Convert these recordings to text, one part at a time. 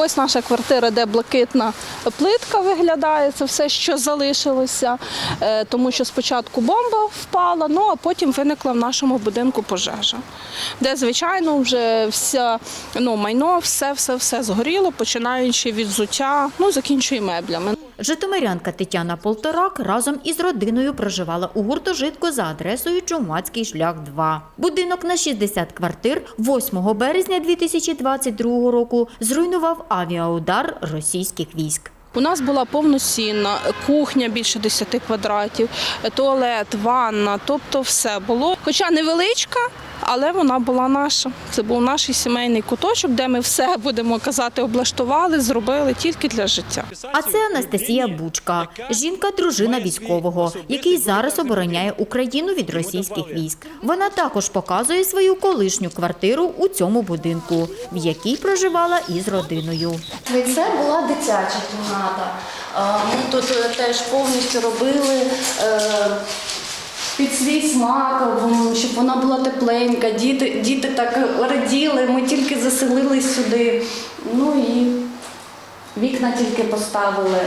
Ось наша квартира, де блакитна плитка виглядає, це все, що залишилося, Е, тому що спочатку бомба впала, ну а потім виникла в нашому будинку пожежа, де, звичайно, вже вся ну, майно, все, все, все згоріло, починаючи від взуття, ну закінчує меблями. Житомирянка Тетяна Полторак разом із родиною проживала у гуртожитку за адресою Чумацький шлях 2. Будинок на 60 квартир 8 березня 2022 року зруйнував авіаудар російських військ. У нас була повноцінна кухня більше 10 квадратів, туалет, ванна, тобто все було. Хоча невеличка, але вона була наша. Це був наш сімейний куточок, де ми все будемо казати, облаштували, зробили тільки для життя. А це Анастасія Бучка, жінка дружина військового, який зараз обороняє Україну від російських військ. Вона також показує свою колишню квартиру у цьому будинку, в якій проживала із родиною. Це була дитяча кімната. Ми тут е, теж повністю робили. Під свій смак, щоб вона була тепленька, діти, діти так раділи, ми тільки заселились сюди. Ну і вікна тільки поставили.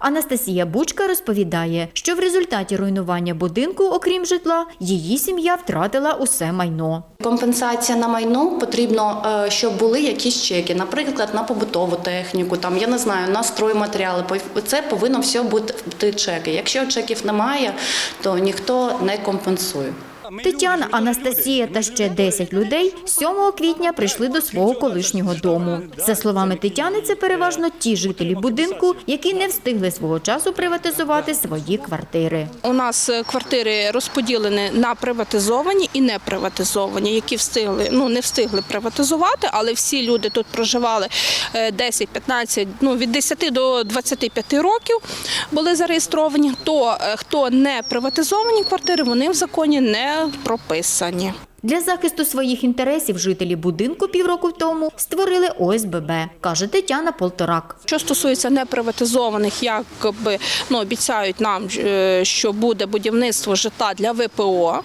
Анастасія Бучка розповідає, що в результаті руйнування будинку, окрім житла, її сім'я втратила усе майно. Компенсація на майно потрібно, е, щоб були якісь чеки, наприклад, на побутову техніку, там я не знаю, на стройматеріали. Це повинно все бути чеки. Якщо чеків немає, то ніхто не компенсує. Тетяна, Анастасія та ще 10 людей 7 квітня прийшли до свого колишнього дому. За словами Тетяни, це переважно ті жителі будинку, які не встигли свого часу приватизувати свої квартири. У нас е, квартири розподілені на приватизовані і не приватизовані, які встигли, ну не встигли приватизувати, але всі люди тут проживали е, 10-15, ну від 10 до 25 років були зареєстровані. То е, хто не приватизовані квартири, вони в законі не прописані. Для захисту своїх інтересів жителі будинку півроку тому створили ОСББ, каже Тетяна Полторак. Що стосується неприватизованих, якби ну обіцяють нам, е, що буде будівництво житла для ВПО.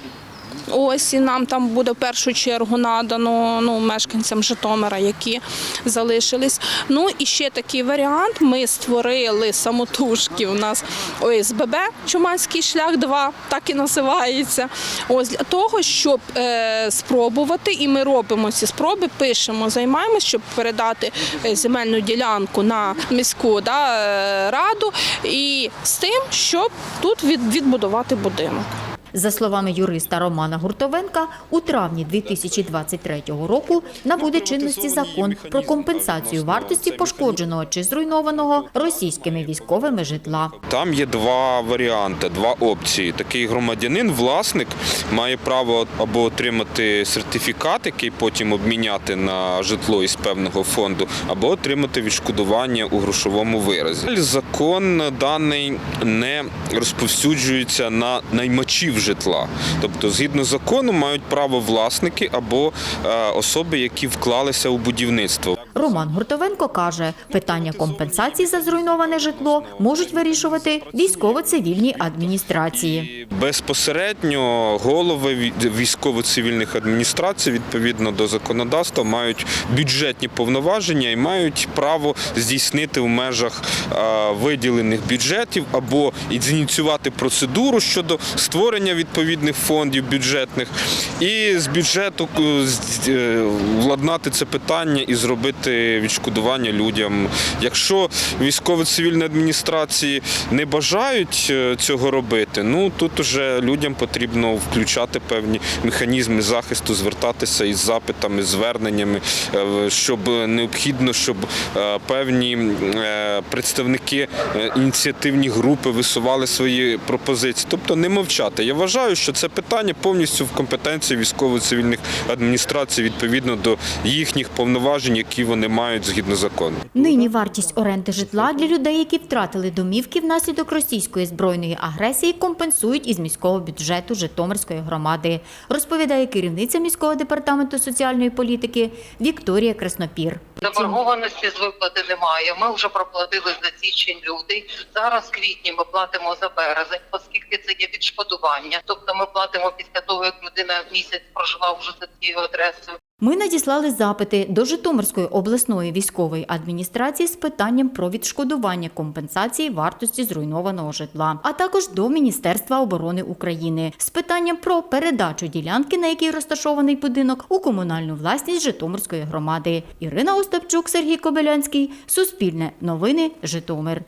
Ось і нам там буде в першу чергу надано ну, мешканцям Житомира, які залишились. Ну і ще такий варіант. Ми створили самотужки. У нас ОСББ Чуманський шлях 2, так і називається. Ось для того, щоб е, спробувати, і ми робимо ці спроби, пишемо, займаємося, щоб передати е, земельну ділянку на міську да, е, раду, і з тим, щоб тут від, відбудувати будинок. За словами юриста Романа Гуртовенка, у травні 2023 року набуде чинності закон про компенсацію вартості пошкодженого чи зруйнованого російськими військовими житла. Там є два варіанти, два опції. Такий громадянин, власник, має право або отримати сертифікат, який потім обміняти на житло із певного фонду, або отримати відшкодування у грошовому виразі. Закон даний не розповсюджується на наймачів житла. Тобто, згідно закону, мають право власники або е, особи, які вклалися у будівництво. Роман Гуртовенко каже, питання компенсації за зруйноване житло можуть вирішувати військово-цивільні адміністрації. Безпосередньо голови ві- військово-цивільних адміністрацій відповідно до законодавства мають бюджетні повноваження і мають право здійснити в межах виділених бюджетів або ініціювати процедуру щодо створення відповідних фондів бюджетних і з бюджету е, владнати це питання і зробити відшкодування людям. Якщо військово-цивільні адміністрації не бажають е, цього робити, ну тут уже людям потрібно включати певні механізми захисту, звертатися із запитами, зверненнями, е, щоб необхідно, щоб е, певні представники ініціативні групи висували свої пропозиції. Тобто не мовчати. Я вважаю, що це питання повністю в компетенції військово-цивільних адміністрацій відповідно до їхніх повноважень, які вони мають згідно закону. Нині вартість оренди житла для людей, які втратили домівки внаслідок російської збройної агресії, компенсують із міського бюджету Житомирської громади, розповідає керівниця міського департаменту соціальної політики Вікторія Краснопір. Заборгованості з виплати немає. Ми вже проплатили за січень лютий. Зараз квітні ми платимо за березень, оскільки це є відшкодування. Тобто ми платимо після того, як людина місяць проживав вже за цією адресою. Ми надіслали запити до Житомирської обласної військової адміністрації з питанням про відшкодування компенсації вартості зруйнованого житла, а також до Міністерства оборони України з питанням про передачу ділянки, на якій розташований будинок, у комунальну власність Житомирської громади. Ірина Остапчук, Сергій Кобилянський, Суспільне новини, Житомир.